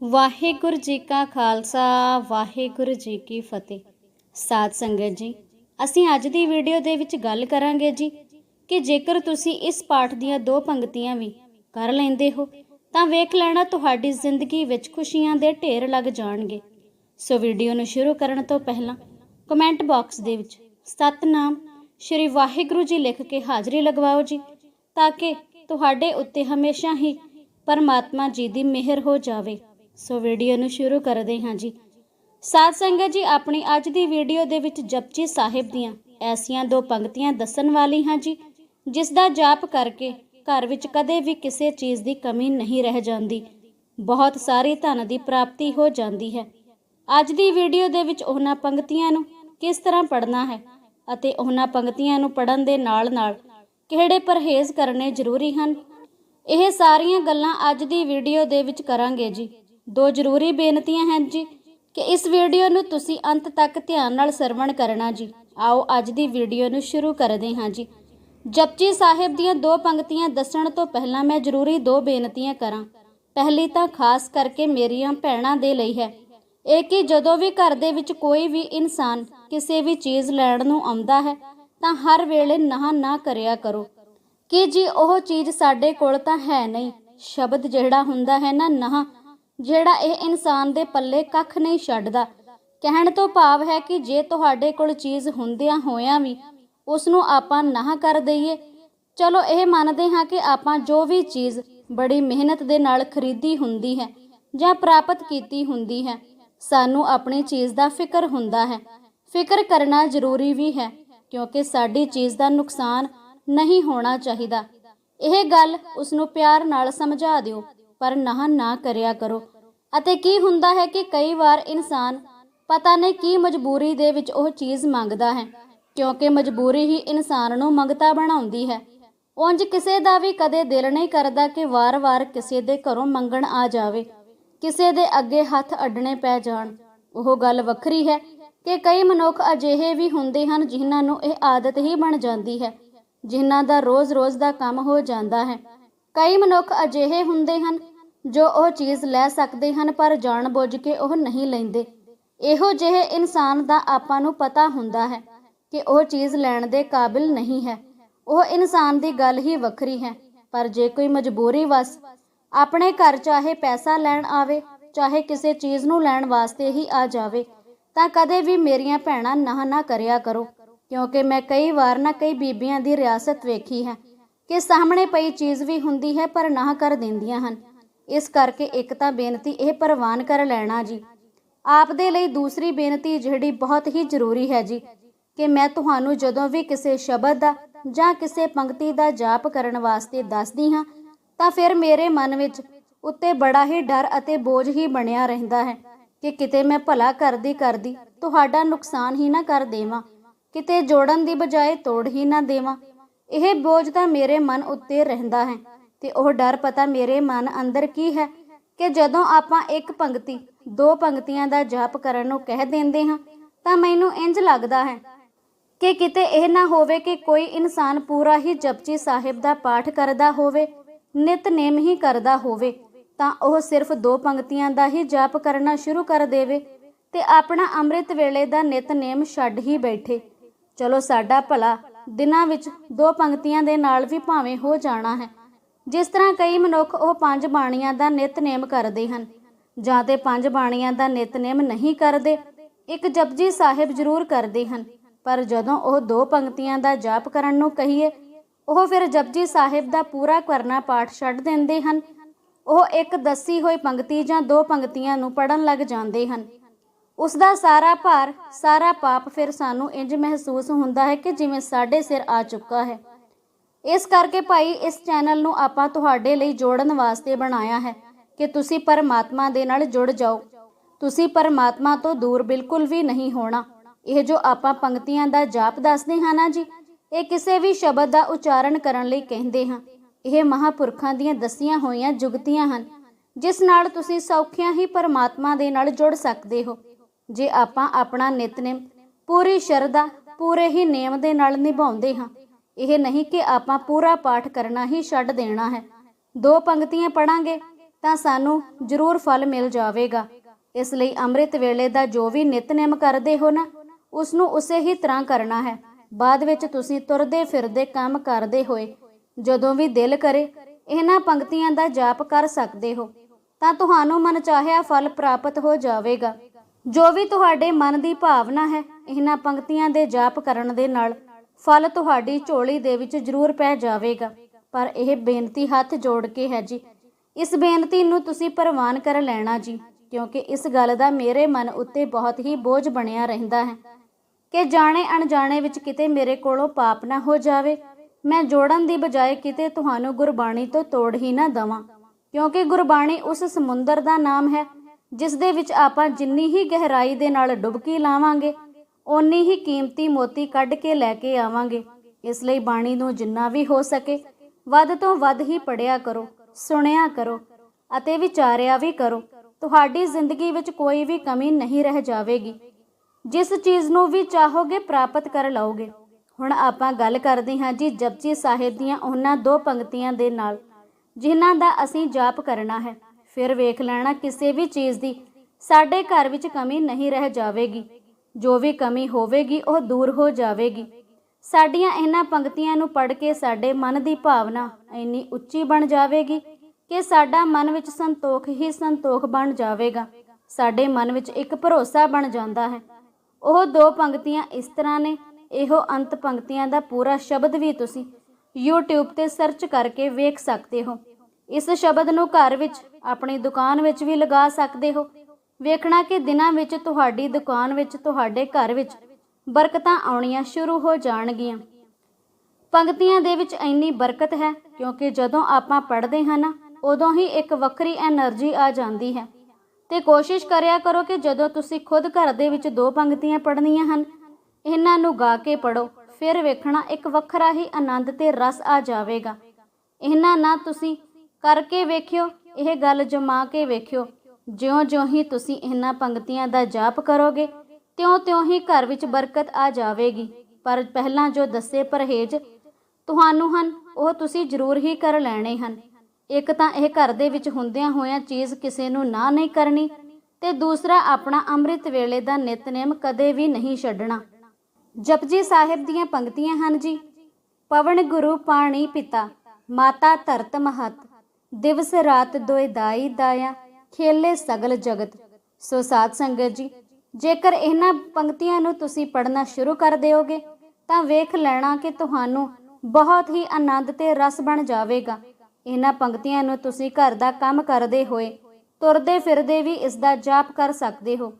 ਵਾਹਿਗੁਰੂ ਜੀ ਕਾ ਖਾਲਸਾ, ਵਾਹਿਗੁਰੂ ਜੀ ਕੀ ਫਤਿਹ। ਸਾਧ ਸੰਗਤ ਜੀ, ਅਸੀਂ ਅੱਜ ਦੀ ਵੀਡੀਓ ਦੇ ਵਿੱਚ ਗੱਲ ਕਰਾਂਗੇ ਜੀ ਕਿ ਜੇਕਰ ਤੁਸੀਂ ਇਸ ਪਾਠ ਦੀਆਂ ਦੋ ਪੰਕਤੀਆਂ ਵੀ ਕਰ ਲੈਂਦੇ ਹੋ, ਤਾਂ ਵੇਖ ਲੈਣਾ ਤੁਹਾਡੀ ਜ਼ਿੰਦਗੀ ਵਿੱਚ ਖੁਸ਼ੀਆਂ ਦੇ ਢੇਰ ਲੱਗ ਜਾਣਗੇ। ਸੋ ਵੀਡੀਓ ਨੂੰ ਸ਼ੁਰੂ ਕਰਨ ਤੋਂ ਪਹਿਲਾਂ ਕਮੈਂਟ ਬਾਕਸ ਦੇ ਵਿੱਚ ਸਤਨਾਮ ਸ਼੍ਰੀ ਵਾਹਿਗੁਰੂ ਜੀ ਲਿਖ ਕੇ ਹਾਜ਼ਰੀ ਲਗਵਾਓ ਜੀ, ਤਾਂ ਕਿ ਤੁਹਾਡੇ ਉੱਤੇ ਹਮੇਸ਼ਾ ਹੀ ਪਰਮਾਤਮਾ ਜੀ ਦੀ ਮਿਹਰ ਹੋ ਜਾਵੇ। ਸੋ ਵੀਡੀਓ ਨੂੰ ਸ਼ੁਰੂ ਕਰਦੇ ਹਾਂ ਜੀ। ਸਾਧ ਸੰਗਤ ਜੀ, ਆਪਣੀ ਅੱਜ ਦੀ ਵੀਡੀਓ ਦੇ ਵਿੱਚ ਜਪਜੀ ਸਾਹਿਬ ਦੀਆਂ ਐਸੀਆਂ ਦੋ ਪੰਕਤੀਆਂ ਦੱਸਣ ਵਾਲੀ ਹਾਂ ਜੀ, ਜਿਸ ਦਾ ਜਾਪ ਕਰਕੇ ਘਰ ਵਿੱਚ ਕਦੇ ਵੀ ਕਿਸੇ ਚੀਜ਼ ਦੀ ਕਮੀ ਨਹੀਂ ਰਹਿ ਜਾਂਦੀ। ਬਹੁਤ ਸਾਰੀ ਧਨ ਦੀ ਪ੍ਰਾਪਤੀ ਹੋ ਜਾਂਦੀ ਹੈ। ਅੱਜ ਦੀ ਵੀਡੀਓ ਦੇ ਵਿੱਚ ਉਹਨਾਂ ਪੰਕਤੀਆਂ ਨੂੰ ਕਿਸ ਤਰ੍ਹਾਂ ਪੜ੍ਹਨਾ ਹੈ ਅਤੇ ਉਹਨਾਂ ਪੰਕਤੀਆਂ ਨੂੰ ਪੜ੍ਹਨ ਦੇ ਨਾਲ-ਨਾਲ ਕਿਹੜੇ ਪਰਹੇਜ਼ ਕਰਨੇ ਜ਼ਰੂਰੀ ਹਨ, ਇਹ ਸਾਰੀਆਂ ਗੱਲਾਂ ਅੱਜ ਦੀ ਵੀਡੀਓ ਦੇ ਵਿੱਚ ਕਰਾਂਗੇ ਜੀ। ਦੋ ਜ਼ਰੂਰੀ ਬੇਨਤੀਆਂ ਹਨ ਜੀ ਕਿ ਇਸ ਵੀਡੀਓ ਨੂੰ ਤੁਸੀਂ ਅੰਤ ਤੱਕ ਧਿਆਨ ਨਾਲ ਸਰਵਣ ਕਰਨਾ ਜੀ। ਆਓ ਅੱਜ ਦੀ ਵੀਡੀਓ ਨੂੰ ਸ਼ੁਰੂ ਕਰਦੇ ਹਾਂ ਜੀ। ਜਪਜੀ ਸਾਹਿਬ ਦੀਆਂ ਦੋ ਪੰਕਤੀਆਂ ਦੱਸਣ ਤੋਂ ਪਹਿਲਾਂ ਮੈਂ ਜ਼ਰੂਰੀ ਦੋ ਬੇਨਤੀਆਂ ਕਰਾਂ। ਪਹਿਲੀ ਤਾਂ ਖਾਸ ਕਰਕੇ ਮੇਰੀਆਂ ਭੈਣਾਂ ਦੇ ਲਈ ਹੈ। ਇਹ ਕਿ ਜਦੋਂ ਵੀ ਘਰ ਦੇ ਵਿੱਚ ਕੋਈ ਵੀ ਇਨਸਾਨ ਕਿਸੇ ਵੀ ਚੀਜ਼ ਲੈਣ ਨੂੰ ਆਉਂਦਾ ਹੈ, ਤਾਂ ਹਰ ਵੇਲੇ ਨਾ ਨਾ ਕਰਿਆ ਕਰੋ। ਕਿ ਜੀ ਉਹ ਚੀਜ਼ ਸਾਡੇ ਕੋਲ ਤਾਂ ਹੈ ਨਹੀਂ? ਸ਼ਬਦ ਜਿਹੜਾ ਹੁੰਦਾ ਹੈ ਨਾ ਨਾ ਜਿਹੜਾ ਇਹ ਇਨਸਾਨ ਦੇ ਪੱਲੇ ਕੱਖ ਨਹੀਂ ਛੱਡਦਾ। ਕਹਿਣ ਤੋਂ ਭਾਵ ਹੈ ਕਿ ਜੇ ਤੁਹਾਡੇ ਕੋਲ ਚੀਜ਼ ਹੁੰਦਿਆਂ ਹੋਇਆਂ ਵੀ ਉਸ ਨੂੰ ਆਪਾਂ ਨਾ ਕਰ ਦਈਏ, ਚਲੋ ਇਹ ਮੰਨਦੇ ਹਾਂ ਕਿ ਆਪਾਂ ਜੋ ਵੀ ਚੀਜ਼ ਬੜੀ ਮਿਹਨਤ ਦੇ ਨਾਲ ਖਰੀਦੀ ਹੁੰਦੀ ਹੈ ਜਾਂ ਪ੍ਰਾਪਤ ਕੀਤੀ ਹੁੰਦੀ ਹੈ, ਸਾਨੂੰ ਆਪਣੀ ਚੀਜ਼ ਦਾ ਫਿਕਰ ਹੁੰਦਾ ਹੈ। ਫਿਕਰ ਕਰਨਾ ਜ਼ਰੂਰੀ ਵੀ ਹੈ, ਕਿਉਂਕਿ ਸਾਡੀ ਚੀਜ਼ ਦਾ ਨੁਕਸਾਨ ਨਹੀਂ ਹੋਣਾ ਚਾਹੀਦਾ। ਇਹ ਗੱਲ ਉਸ ਨੂੰ ਪਿਆਰ ਨਾਲ ਸਮਝਾ ਦਿਓ। ਪਰ ਨਾ ਨਾ ਕਰਿਆ ਕਰੋ। ਅਤੇ ਕੀ ਹੁੰਦਾ ਹੈ ਕਿ ਕਈ ਵਾਰ ਇਨਸਾਨ ਪਤਾ ਨਹੀਂ ਕੀ ਮਜਬੂਰੀ ਦੇ ਵਿੱਚ ਉਹ ਚੀਜ਼ ਮੰਗਦਾ ਹੈ, ਕਿਉਂਕਿ ਮਜਬੂਰੀ ਹੀ ਇਨਸਾਨ ਨੂੰ ਮੰਗਤਾ ਬਣਾਉਂਦੀ ਹੈ। ਉਂਝ ਕਿਸੇ ਦਾ ਵੀ ਕਦੇ ਦਿਲ ਨਹੀਂ ਕਰਦਾ ਕਿ ਵਾਰ-ਵਾਰ ਕਿਸੇ ਦੇ ਘਰੋਂ ਮੰਗਣ ਆ ਜਾਵੇ, ਕਿਸੇ ਦੇ ਅੱਗੇ ਹੱਥ ਅੱਡਣੇ ਪੈ ਜਾਣ। ਉਹ ਗੱਲ ਵੱਖਰੀ ਹੈ ਕਿ ਕਈ ਮਨੁੱਖ ਅਜਿਹੇ ਵੀ ਹੁੰਦੇ ਹਨ ਜਿਨ੍ਹਾਂ ਨੂੰ ਇਹ ਆਦਤ ਹੀ ਬਣ ਜਾਂਦੀ ਹੈ, ਜਿਨ੍ਹਾਂ ਦਾ ਰੋਜ਼-ਰੋਜ਼ ਦਾ ਕੰਮ ਹੋ ਜਾਂਦਾ ਹੈ। ਕਈ ਮਨੁੱਖ ਅਜਿਹੇ ਹੁੰਦੇ ਹਨ ਜੋ ਉਹ ਚੀਜ਼ ਲੈ ਸਕਦੇ ਹਨ ਪਰ ਜਾਣਬੁੱਝ ਕੇ ਉਹ ਨਹੀਂ ਲੈਂਦੇ। ਇਹੋ ਜਿਹੇ ਇਨਸਾਨ ਦਾ ਆਪਾਂ ਨੂੰ ਪਤਾ ਹੁੰਦਾ ਹੈ ਕਿ ਉਹ ਚੀਜ਼ ਲੈਣ ਦੇ ਕਾਬਿਲ ਨਹੀਂ ਹੈ। ਉਹ ਇਨਸਾਨ ਦੀ ਗੱਲ ਹੀ ਵੱਖਰੀ ਹੈ, ਪਰ ਜੇ ਕੋਈ ਮਜਬੂਰੀ ਵਸ ਆਪਣੇ ਘਰ ਚਾਹੇ ਪੈਸਾ ਲੈਣ ਆਵੇ, ਚਾਹੇ ਕਿਸੇ ਚੀਜ਼ ਨੂੰ ਲੈਣ ਵਾਸਤੇ ਹੀ ਆ ਜਾਵੇ, ਤਾਂ ਕਦੇ ਵੀ ਮੇਰੀਆਂ ਭੈਣਾਂ ਨਾ ਨਾ ਕਰਿਆ ਕਰੋ, ਕਿਉਂਕਿ ਮੈਂ ਕਈ ਵਾਰ ਨਾ ਕਈ ਬੀਬੀਆਂ ਦੀ ਰਿਆਸਤ ਵੇਖੀ ਹੈ। ਕਿ ਸਾਹਮਣੇ ਪਈ ਚੀਜ਼ ਵੀ ਹੁੰਦੀ ਹੈ ਪਰ ਨਾ ਕਰ ਦਿੰਦੀਆਂ ਹਨ। ਇਸ ਕਰਕੇ ਇੱਕ ਤਾਂ ਬੇਨਤੀ ਇਹ ਪ੍ਰਵਾਨ ਕਰ ਲੈਣਾ ਜੀ। ਆਪ ਦੇ ਲਈ ਦੂਸਰੀ ਬੇਨਤੀ ਜਿਹੜੀ ਬਹੁਤ ਹੀ ਜ਼ਰੂਰੀ ਹੈ ਜੀ, ਕਿ ਮੈਂ ਤੁਹਾਨੂੰ ਜਦੋਂ ਵੀ ਕਿਸੇ ਸ਼ਬਦ ਦਾ ਜਾਂ ਕਿਸੇ ਪੰਕਤੀ ਦਾ ਜਾਪ ਕਰਨ ਵਾਸਤੇ ਦੱਸਦੀ ਹਾਂ, ਤਾਂ ਫਿਰ ਮੇਰੇ ਮਨ ਵਿੱਚ ਉੱਤੇ ਬੜਾ ਹੀ ਡਰ ਅਤੇ ਬੋਝ ਹੀ ਬਣਿਆ ਰਹਿੰਦਾ ਹੈ ਕਿ ਕਿਤੇ ਮੈਂ ਭਲਾ ਕਰਦੀ ਕਰਦੀ ਤੁਹਾਡਾ ਨੁਕਸਾਨ ਹੀ ਨਾ ਕਰ ਦੇਵਾਂ, ਕਿਤੇ ਜੋੜਨ ਦੀ ਬਜਾਏ ਤੋੜ ਹੀ ਨਾ ਦੇਵਾਂ। ਇਹ ਬੋਝ ਤਾਂ ਮੇਰੇ ਮਨ ਉੱਤੇ ਰਹਿੰਦਾ ਹੈ ਤੇ ਉਹ ਡਰ ਪਤਾ ਮੇਰੇ ਮਨ ਅੰਦਰ ਕੀ ਹੈ ਕਿ ਜਦੋਂ ਆਪਾਂ ਇੱਕ ਪੰਕਤੀ ਦੋ ਪੰਕਤੀਆਂ ਦਾ ਜਾਪ ਕਰਨ ਨੂੰ ਕਹਿ ਦਿੰਦੇ ਹਾਂ, ਤਾਂ ਮੈਨੂੰ ਇੰਜ ਲੱਗਦਾ ਹੈ ਕਿ ਕਿਤੇ ਇਹ ਨਾ ਹੋਵੇ ਕਿ ਕੋਈ ਇਨਸਾਨ ਪੂਰਾ ਹੀ ਜਪਜੀ ਸਾਹਿਬ ਦਾ ਪਾਠ ਕਰਦਾ ਹੋਵੇ ਨਿਤਨੇਮ ਹੀ ਕਰਦਾ ਹੋਵੇ, ਤਾਂ ਉਹ ਸਿਰਫ ਦੋ ਪੰਕਤੀਆਂ ਦਾ ਹੀ ਜਾਪ ਕਰਨਾ ਸ਼ੁਰੂ ਕਰ ਦੇਵੇ ਤੇ ਆਪਣਾ ਅੰਮ੍ਰਿਤ ਵੇਲੇ ਦਾ ਨਿਤਨੇਮ ਛੱਡ ਹੀ ਬੈਠੇ। ਚਲੋ ਸਾਡਾ ਭਲਾ ਦਿਨਾਂ ਵਿੱਚ ਦੋ ਪੰਕਤੀਆਂ ਦੇ ਨਾਲ ਵੀ ਭਾਵੇਂ ਹੋ ਜਾਣਾ ਹੈ। ਜਿਸ ਤਰ੍ਹਾਂ ਕਈ ਮਨੁੱਖ ਉਹ ਪੰਜ ਬਾਣੀਆਂ ਦਾ ਨਿਤਨੇਮ ਕਰਦੇ ਹਨ। ਜਾਂ ਤੇ ਪੰਜ ਬਾਣੀਆਂ ਦਾ ਨਿਤਨੇਮ ਨਹੀਂ ਕਰਦੇ, ਇੱਕ ਜਪਜੀ ਸਾਹਿਬ ਜ਼ਰੂਰ ਕਰਦੇ ਹਨ। ਪਰ ਜਦੋਂ ਉਹ ਦੋ ਪੰਕਤੀਆਂ ਦਾ ਜਾਪ ਕਰਨ ਨੂੰ ਕਹੀਏ, ਉਹ ਫਿਰ ਜਪਜੀ ਸਾਹਿਬ ਦਾ ਪੂਰਾ ਕਰਨਾ ਪਾਠ ਛੱਡ ਦਿੰਦੇ ਹਨ। ਉਹ ਇੱਕ ਦੱਸੀ ਹੋਈ ਪੰਕਤੀ ਜਾਂ ਦੋ ਪੰਕਤੀਆਂ ਨੂੰ ਪੜਨ ਲੱਗ ਜਾਂਦੇ ਹਨ। ਉਸ ਦਾ ਸਾਰਾ ਭਾਰ, ਸਾਰਾ ਪਾਪ ਫਿਰ ਸਾਨੂੰ ਇੰਜ ਮਹਿਸੂਸ ਹੁੰਦਾ ਹੈ ਕਿ ਜਿਵੇਂ ਸਾਡੇ ਸਿਰ ਆ ਚੁੱਕਾ ਹੈ। ਇਸ ਕਰਕੇ ਭਾਈ, ਇਸ ਚੈਨਲ ਨੂੰ ਆਪਾਂ ਤੁਹਾਡੇ ਲਈ ਜੋੜਨ ਵਾਸਤੇ ਬਣਾਇਆ ਹੈ ਕਿ ਤੁਸੀਂ ਪਰਮਾਤਮਾ ਦੇ ਨਾਲ ਜੁੜ ਜਾਓ। ਤੁਸੀਂ ਪਰਮਾਤਮਾ ਤੋਂ ਦੂਰ ਬਿਲਕੁਲ ਵੀ ਨਹੀਂ ਹੋਣਾ। ਇਹ ਜੋ ਆਪਾਂ ਪੰਕਤੀਆਂ ਦਾ ਜਾਪ ਦੱਸਦੇ ਹਾਂ ਨਾ ਜੀ, ਇਹ ਕਿਸੇ ਵੀ ਸ਼ਬਦ ਦਾ ਉਚਾਰਨ ਕਰਨ ਲਈ ਕਹਿੰਦੇ ਹਾਂ। ਇਹ ਮਹਾਪੁਰਖਾਂ ਦੀਆਂ ਦਸੀਆਂ ਹੋਈਆਂ ਜੁਗਤੀਆਂ ਹਨ, ਜਿਸ ਨਾਲ ਤੁਸੀਂ ਸੌਖਿਆਂ ਹੀ ਪਰਮਾਤਮਾ ਦੇ ਨਾਲ ਜੁੜ ਸਕਦੇ ਹੋ। ਜੇ ਆਪਾਂ ਆਪਣਾ ਨਿਤਨੇਮ ਪੂਰੀ ਸ਼ਰਧਾ, ਪੂਰੇ ਹੀ ਨਿਯਮ ਦੇ ਨਾਲ ਨਿਭਾਉਂਦੇ ਹਾਂ, ਇਹ ਨਹੀਂ ਕਿ ਆਪਾਂ ਪੂਰਾ ਪਾਠ ਕਰਨਾ ਹੀ ਛੱਡ ਦੇਣਾ ਹੈ। ਦੋ ਪੰਕਤੀਆਂ ਪੜਾਂਗੇ ਤਾਂ ਸਾਨੂੰ ਜ਼ਰੂਰ ਫਲ ਮਿਲ ਜਾਵੇਗਾ। ਇਸ ਲਈ ਅੰਮ੍ਰਿਤ ਵੇਲੇ ਦਾ ਜੋ ਵੀ ਨਿਤਨੇਮ ਕਰਦੇ ਹੋ ਨਾ ਉਸ ਨੂੰ ਉਸੇ ਹੀ ਤਰ੍ਹਾਂ ਕਰਨਾ ਹੈ। ਬਾਅਦ ਵਿੱਚ ਤੁਸੀਂ ਤੁਰਦੇ ਫਿਰਦੇ ਕੰਮ ਕਰਦੇ ਹੋਏ, ਜਦੋਂ ਵੀ ਦਿਲ ਕਰੇ, ਇਹਨਾਂ ਪੰਕਤੀਆਂ ਦਾ ਜਾਪ ਕਰ ਸਕਦੇ ਹੋ। ਤਾਂ ਤੁਹਾਨੂੰ ਮਨਚਾਹਿਆ ਫਲ ਪ੍ਰਾਪਤ ਹੋ ਜਾਵੇਗਾ। ਜੋ ਵੀ ਤੁਹਾਡੇ ਮਨ ਦੀ ਭਾਵਨਾ ਹੈ, ਇਹਨਾਂ ਪੰਕਤੀਆਂ ਦੇ ਜਾਪ ਕਰਨ ਦੇ ਨਾਲ ਫਲ ਤੁਹਾਡੀ ਝੋਲੀ ਦੇ ਵਿੱਚ ਜ਼ਰੂਰ ਪੈ ਜਾਵੇਗਾ। ਪਰ ਇਹ ਬੇਨਤੀ ਹੱਥ ਜੋੜ ਕੇ ਹੈ ਜੀ। ਇਸ ਬੇਨਤੀ ਨੂੰ ਤੁਸੀਂ ਪ੍ਰਵਾਨ ਕਰ ਲੈਣਾ ਜੀ, ਕਿਉਂਕਿ ਇਸ ਗੱਲ ਦਾ ਮੇਰੇ ਮਨ ਉੱਤੇ ਬਹੁਤ ਹੀ ਬੋਝ ਬਣਿਆ ਰਹਿੰਦਾ ਹੈ। ਕਿ ਜਾਣੇ ਅਣਜਾਣੇ ਵਿੱਚ ਕਿਤੇ ਮੇਰੇ ਕੋਲੋਂ ਪਾਪ ਨਾ ਹੋ ਜਾਵੇ, ਮੈਂ ਜੋੜਨ ਦੀ ਬਜਾਏ ਕਿਤੇ ਤੁਹਾਨੂੰ ਗੁਰਬਾਣੀ ਤੋਂ ਤੋੜ ਹੀ ਨਾ ਦਵਾਂ। ਕਿਉਂਕਿ ਗੁਰਬਾਣੀ ਉਸ ਸਮੁੰਦਰ ਦਾ ਨਾਮ ਹੈ ਜਿਸ ਦੇ ਵਿੱਚ ਆਪਾਂ ਜਿੰਨੀ ਹੀ ਗਹਿਰਾਈ ਦੇ ਨਾਲ ਡੁਬਕੀ ਲਾਵਾਂਗੇ, ਓਨੀ ਹੀ ਕੀਮਤੀ ਮੋਤੀ ਕੱਢ ਕੇ ਲੈ ਕੇ ਆਵਾਂਗੇ। ਇਸ ਲਈ ਬਾਣੀ ਨੂੰ ਜਿੰਨਾ ਵੀ ਹੋ ਸਕੇ, ਵੱਧ ਤੋਂ ਵੱਧ ਹੀ ਪੜਿਆ ਕਰੋ, ਸੁਣਿਆ ਕਰੋ ਅਤੇ ਵਿਚਾਰਿਆ ਵੀ ਕਰੋ। ਤੁਹਾਡੀ ਜ਼ਿੰਦਗੀ ਵਿੱਚ ਕੋਈ ਵੀ ਕਮੀ ਨਹੀਂ ਰਹਿ ਜਾਵੇਗੀ। ਜਿਸ ਚੀਜ਼ ਨੂੰ ਵੀ ਚਾਹੋਗੇ ਪ੍ਰਾਪਤ ਕਰ ਲਓਗੇ। ਹੁਣ ਆਪਾਂ ਗੱਲ ਕਰਦੇ ਹਾਂ ਜੀ ਜਪਜੀ ਸਾਹਿਬ ਦੀਆਂ ਉਹਨਾਂ ਦੋ ਪੰਕਤੀਆਂ ਦੇ ਨਾਲ, ਜਿਨ੍ਹਾਂ ਦਾ ਅਸੀਂ ਜਾਪ ਕਰਨਾ ਹੈ। ਫਿਰ ਵੇਖ ਲੈਣਾ ਕਿਸੇ ਵੀ ਚੀਜ਼ ਦੀ। ਸਾਡੇ ਘਰ ਵਿੱਚ ਕਮੀ ਨਹੀਂ ਰਹਿ ਜਾਵੇਗੀ। ਜੋ ਵੀ ਕਮੀ ਹੋਵੇਗੀ, ਉਹ ਦੂਰ ਹੋ ਜਾਵੇਗੀ। ਸਾਡੀਆਂ ਇਹਨਾਂ ਪੰਕਤੀਆਂ ਨੂੰ ਪੜ੍ਹ ਕੇ ਸਾਡੇ ਮਨ ਦੀ ਭਾਵਨਾ ਇੰਨੀ ਉੱਚੀ ਬਣ ਜਾਵੇਗੀ ਕਿ ਸਾਡਾ ਮਨ ਵਿੱਚ ਸੰਤੋਖ ਹੀ ਸੰਤੋਖ ਬਣ ਜਾਵੇਗਾ। ਸਾਡੇ ਮਨ ਵਿੱਚ ਇੱਕ ਭਰੋਸਾ ਬਣ ਜਾਂਦਾ ਹੈ। ਉਹ ਦੋ ਪੰਕਤੀਆਂ ਇਸ ਤਰ੍ਹਾਂ ਨੇ। ਇਹੋ ਅੰਤ ਪੰਕਤੀਆਂ ਦਾ ਪੂਰਾ ਸ਼ਬਦ ਵੀ ਤੁਸੀਂ YouTube ਤੇ ਸਰਚ ਕਰਕੇ ਵੇਖ ਸਕਦੇ ਹੋ। ਇਸ ਸ਼ਬਦ ਨੂੰ ਘਰ ਵਿੱਚ ਆਪਣੀ ਦੁਕਾਨ ਵਿੱਚ ਵੀ ਲਗਾ ਸਕਦੇ ਹੋ। ਵੇਖਣਾ ਕਿ ਦਿਨਾਂ ਵਿੱਚ ਤੁਹਾਡੀ ਦੁਕਾਨ ਵਿੱਚ, ਤੁਹਾਡੇ ਘਰ ਵਿੱਚ ਬਰਕਤਾਂ ਆਉਣੀਆਂ ਸ਼ੁਰੂ ਹੋ ਜਾਣਗੀਆਂ। ਪੰਗਤੀਆਂ ਦੇ ਵਿੱਚ ਇੰਨੀ ਬਰਕਤ ਹੈ, ਕਿਉਂਕਿ ਜਦੋਂ ਆਪਾਂ ਪੜ੍ਹਦੇ ਹਨ ਉਦੋਂ ਹੀ ਇੱਕ ਵੱਖਰੀ એનર્ਜੀ ਆ ਜਾਂਦੀ ਹੈ। ਤੇ ਕੋਸ਼ਿਸ਼ ਕਰਿਆ ਕਰੋ ਕਿ ਜਦੋਂ ਤੁਸੀਂ ਖੁਦ ਘਰ ਦੇ ਵਿੱਚ ਦੋ ਪੰਗਤੀਆਂ ਪੜ੍ਹਨੀਆਂ ਹਨ, ਇਹਨਾਂ ਨੂੰ ਗਾ ਕੇ ਪੜੋ ਫਿਰ ਵੇਖਣਾ ਇੱਕ ਵੱਖਰਾ ਹੀ ਆਨੰਦ ਤੇ ਰਸ ਆ ਜਾਵੇਗਾ। ਇਹਨਾਂ ਨਾਲ ਤੁਸੀਂ ਕਰਕੇ ਵੇਖਿਓ ਇਹ ਗੱਲ ਜਮਾ ਕੇ ਵੇਖਿਓ, ਜਿਉਂ-ਜਿਉਂ ਹੀ ਤੁਸੀਂ ਇਹਨਾਂ ਪੰਕਤੀਆਂ ਦਾ ਜਾਪ ਕਰੋਗੇ, ਤਿਉਂ-ਤਿਉਂ ਹੀ ਘਰ ਵਿੱਚ ਬਰਕਤ ਆ ਜਾਵੇਗੀ। ਪਰ ਪਹਿਲਾਂ ਜੋ ਦੱਸੇ ਪਰਹੇਜ ਤੁਹਾਨੂੰ ਹਨ, ਉਹ ਤੁਸੀਂ ਜ਼ਰੂਰ ਹੀ ਕਰ ਲੈਣੇ ਹਨ। ਇੱਕ ਤਾਂ ਇਹ ਘਰ ਦੇ ਵਿੱਚ ਹੁੰਦਿਆਂ ਹੋਇਆਂ ਚੀਜ਼ ਕਿਸੇ ਨੂੰ ਨਾ ਨਹੀਂ ਕਰਨੀ ਤੇ ਦੂਸਰਾ ਆਪਣਾ ਅੰਮ੍ਰਿਤ ਵੇਲੇ ਦਾ ਨਿਤਨੇਮ ਕਦੇ ਵੀ ਨਹੀਂ ਛੱਡਣਾ। ਜਪਜੀ ਸਾਹਿਬ ਦੀਆਂ ਪੰਕਤੀਆਂ ਹਨ ਜੀ, ਪਵਨ ਗੁਰੂ ਪਾਣੀ ਪਿਤਾ, ਮਾਤਾ ਧਰਤ ਮਹਤ। ਦਿਵਸ ਰਾਤ ਦੋਇ ਦਾਈ ਦਾਇਆ, ਖੇਲੇ ਸਗਲ ਜਗਤ। ਸੋ ਸਾਧ ਸੰਗਤ ਜੀ, ਜੇਕਰ ਇਹਨਾਂ ਪੰਕਤੀਆਂ ਨੂੰ ਤੁਸੀਂ ਪੜ੍ਹਨਾ ਸ਼ੁਰੂ ਕਰ ਦਿਓਗੇ, ਤਾਂ ਵੇਖ ਲੈਣਾ ਕਿ ਤੁਹਾਨੂੰ ਬਹੁਤ ਹੀ ਆਨੰਦ ਤੇ ਰਸ ਬਣ ਜਾਵੇਗਾ। ਇਹਨਾਂ ਪੰਕਤੀਆਂ ਨੂੰ ਤੁਸੀਂ ਘਰ ਦਾ ਕੰਮ ਕਰਦੇ ਹੋਏ, ਤੁਰਦੇ ਫਿਰਦੇ ਵੀ ਇਸ ਦਾ ਜਾਪ ਕਰ ਸਕਦੇ ਹੋ।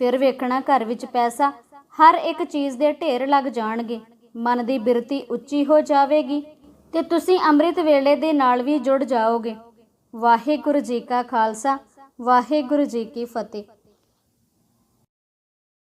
ਫਿਰ ਵੇਖਣਾ ਘਰ ਵਿੱਚ ਪੈਸਾ, ਹਰ ਇੱਕ ਚੀਜ਼ ਦੇ ਢੇਰ ਲੱਗ ਜਾਣਗੇ। ਮਨ ਦੀ ਬਿਰਤੀ ਉੱਚੀ ਹੋ ਜਾਵੇਗੀ ਤੇ ਤੁਸੀਂ ਅੰਮ੍ਰਿਤ ਵੇਲੇ ਦੇ ਨਾਲ ਵੀ ਜੁੜ ਜਾਓਗੇ। ਵਾਹਿਗੁਰੂ ਜੀ ਕਾ ਖਾਲਸਾ, ਵਾਹਿਗੁਰੂ ਜੀ ਕੀ ਫਤਿਹ।